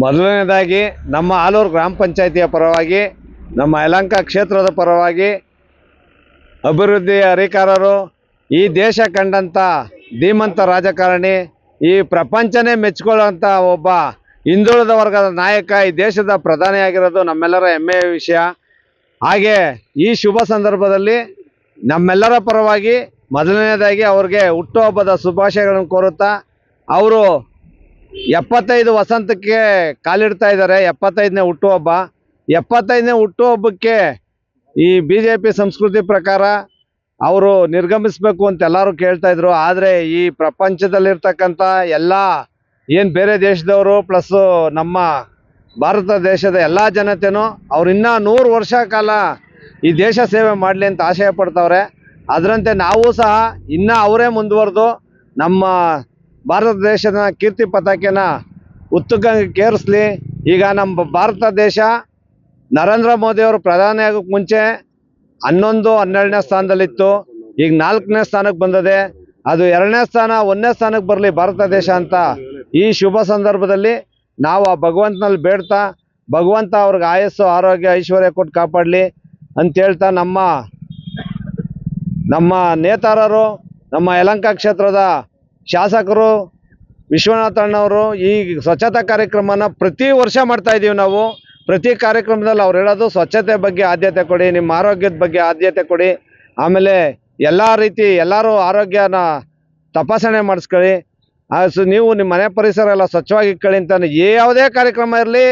ಮೊದಲನೇದಾಗಿ ನಮ್ಮ ಆಲೂರು ಗ್ರಾಮ ಪಂಚಾಯಿತಿಯ ಪರವಾಗಿ, ನಮ್ಮ ಯಲಂಕ ಕ್ಷೇತ್ರದ ಪರವಾಗಿ ಅಭಿವೃದ್ಧಿ ಅಧಿಕಾರರು, ಈ ದೇಶ ಕಂಡಂಥ ಧೀಮಂತ ರಾಜಕಾರಣಿ, ಈ ಪ್ರಪಂಚನೇ ಮೆಚ್ಕೊಳ್ಳುವಂಥ ಒಬ್ಬ ಹಿಂದುಳಿದ ವರ್ಗದ ನಾಯಕ ಈ ದೇಶದ ಪ್ರಧಾನಿಯಾಗಿರೋದು ನಮ್ಮೆಲ್ಲರ ಹೆಮ್ಮೆಯ ವಿಷಯ. ಹಾಗೆ ಈ ಶುಭ ಸಂದರ್ಭದಲ್ಲಿ ನಮ್ಮೆಲ್ಲರ ಪರವಾಗಿ ಮೊದಲನೇದಾಗಿ ಅವ್ರಿಗೆ ಹುಟ್ಟುಹಬ್ಬದ ಶುಭಾಶಯಗಳನ್ನು ಕೋರುತ್ತಾ, ಅವರು ಎಪ್ಪತ್ತೈದು ವಸಂತಕ್ಕೆ ಕಾಲಿಡ್ತಾ ಇದ್ದಾರೆ. ಎಪ್ಪತ್ತೈದನೇ ಹುಟ್ಟುಹಬ್ಬ. ಎಪ್ಪತ್ತೈದನೇ ಹುಟ್ಟುಹಬ್ಬಕ್ಕೆ ಈ ಬಿ ಜೆ ಪಿ ಸಂಸ್ಕೃತಿ ಪ್ರಕಾರ ಅವರು ನಿರ್ಗಮಿಸಬೇಕು ಅಂತ ಎಲ್ಲರೂ ಕೇಳ್ತಾ ಇದ್ರು. ಆದರೆ ಈ ಪ್ರಪಂಚದಲ್ಲಿರ್ತಕ್ಕಂಥ ಎಲ್ಲ, ಏನು ಬೇರೆ ದೇಶದವರು ಪ್ಲಸ್ಸು ನಮ್ಮ ಭಾರತ ದೇಶದ ಎಲ್ಲ ಜನತೆನೂ ಅವ್ರು ಇನ್ನೂ ನೂರು ವರ್ಷ ಕಾಲ ಈ ದೇಶ ಸೇವೆ ಮಾಡಲಿ ಅಂತ ಆಶಯ ಪಡ್ತವ್ರೆ. ಅದರಂತೆ ನಾವು ಸಹ ಇನ್ನೂ ಅವರೇ ಮುಂದುವರೆದು ನಮ್ಮ ಭಾರತ ದೇಶದ ಕೀರ್ತಿ ಪತಾಕೆನ ಉತ್ತುಂಗಕ್ಕೇರಿಸ್ಲಿ ಈಗ ನಮ್ಮ ಭಾರತ ದೇಶ ನರೇಂದ್ರ ಮೋದಿಯವರು ಪ್ರಧಾನಿ ಆಗೋಕ್ಕೆ ಮುಂಚೆ ಹನ್ನೊಂದು, ಹನ್ನೆರಡನೇ ಸ್ಥಾನದಲ್ಲಿತ್ತು. ಈಗ ನಾಲ್ಕನೇ ಸ್ಥಾನಕ್ಕೆ ಬಂದಿದೆ. ಅದು ಎರಡನೇ ಸ್ಥಾನ, ಒಂದನೇ ಸ್ಥಾನಕ್ಕೆ ಬರಲಿ ಭಾರತ ದೇಶ ಅಂತ ಈ ಶುಭ ಸಂದರ್ಭದಲ್ಲಿ ನಾವು ಆ ಭಗವಂತನಲ್ಲಿ ಬೇಡ್ತಾ, ಭಗವಂತ ಅವ್ರಿಗೆ ಆಯಸ್ಸು, ಆರೋಗ್ಯ, ಐಶ್ವರ್ಯ ಕೊಟ್ಟು ಕಾಪಾಡಲಿ ಅಂತ ಹೇಳ್ತಾ ನಮ್ಮ ನಮ್ಮ ನೇತಾರರು, ನಮ್ಮ ಯಲಂಕ ಕ್ಷೇತ್ರದ ಶಾಸಕರು ವಿಶ್ವನಾಥ ಅಣ್ಣವರು ಈ ಸ್ವಚ್ಛತಾ ಕಾರ್ಯಕ್ರಮನ ಪ್ರತಿ ವರ್ಷ ಮಾಡ್ತಾ ಇದ್ದೀವಿ ನಾವು. ಪ್ರತಿ ಕಾರ್ಯಕ್ರಮದಲ್ಲಿ ಅವ್ರು ಹೇಳೋದು ಸ್ವಚ್ಛತೆ ಬಗ್ಗೆ ಆದ್ಯತೆ ಕೊಡಿ, ನಿಮ್ಮ ಆರೋಗ್ಯದ ಬಗ್ಗೆ ಆದ್ಯತೆ ಕೊಡಿ. ಆಮೇಲೆ ಎಲ್ಲ ರೀತಿ ಎಲ್ಲರೂ ಆರೋಗ್ಯನ ತಪಾಸಣೆ ಮಾಡಿಸ್ಕೊಳ್ಳಿ. ಸೊ, ನೀವು ನಿಮ್ಮ ಮನೆ ಪರಿಸರ ಎಲ್ಲ ಸ್ವಚ್ಛವಾಗಿ ಇಟ್ಕೊಳ್ಳಿ ಅಂತ ಯಾವುದೇ ಕಾರ್ಯಕ್ರಮ ಇರಲಿ,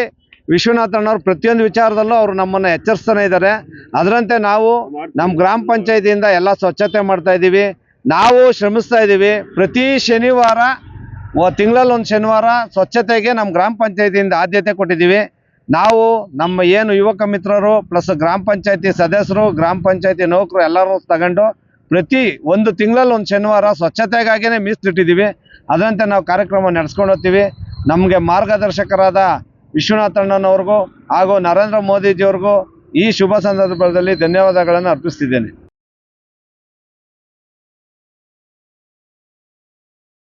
ವಿಶ್ವನಾಥ ಅಣ್ಣವ್ರು ಪ್ರತಿಯೊಂದು ವಿಚಾರದಲ್ಲೂ ಅವರು ನಮ್ಮನ್ನು ಎಚ್ಚರಿಸ್ತಾನೆ ಇದ್ದಾರೆ. ಅದರಂತೆ ನಾವು ನಮ್ಮ ಗ್ರಾಮ ಪಂಚಾಯತಿಯಿಂದ ಎಲ್ಲ ಸ್ವಚ್ಛತೆ ಮಾಡ್ತಾ ಇದ್ದೀವಿ ನಾವು ಶ್ರಮಿಸ್ತಾ ಇದ್ದೀವಿ. ಪ್ರತಿ ಶನಿವಾರ ತಿಂಗಳಲ್ಲಿ ಒಂದು ಶನಿವಾರ ಸ್ವಚ್ಛತೆಗೆ ನಮ್ಮ ಗ್ರಾಮ ಪಂಚಾಯತಿಯಿಂದ ಆದ್ಯತೆ ಕೊಟ್ಟಿದ್ದೀವಿ. ನಾವು ನಮ್ಮ ಏನು ಯುವಕ ಮಿತ್ರರು, ಪ್ಲಸ್ ಗ್ರಾಮ ಪಂಚಾಯತಿ ಸದಸ್ಯರು, ಗ್ರಾಮ ಪಂಚಾಯತಿ ನೌಕರು ಎಲ್ಲರೂ ತಗೊಂಡು ಪ್ರತಿ ಒಂದು ತಿಂಗಳಲ್ಲಿ ಒಂದು ಶನಿವಾರ ಸ್ವಚ್ಛತೆಗಾಗಿಯೇ ಮೀಸಲಿಟ್ಟಿದ್ದೀವಿ ಅದರಂತೆ ನಾವು ಕಾರ್ಯಕ್ರಮ ನಡೆಸ್ಕೊಂಡು ಹೋಗ್ತೀವಿ. ನಮಗೆ ಮಾರ್ಗದರ್ಶಕರಾದ ವಿಶ್ವನಾಥ ಅಣ್ಣನವ್ರಿಗೂ ಹಾಗೂ ನರೇಂದ್ರ ಮೋದಿಜಿಯವ್ರಿಗೂ ಈ ಶುಭ ಸಂದರ್ಭದಲ್ಲಿ ಧನ್ಯವಾದಗಳನ್ನು ಅರ್ಪಿಸ್ತಿದ್ದೇನೆ.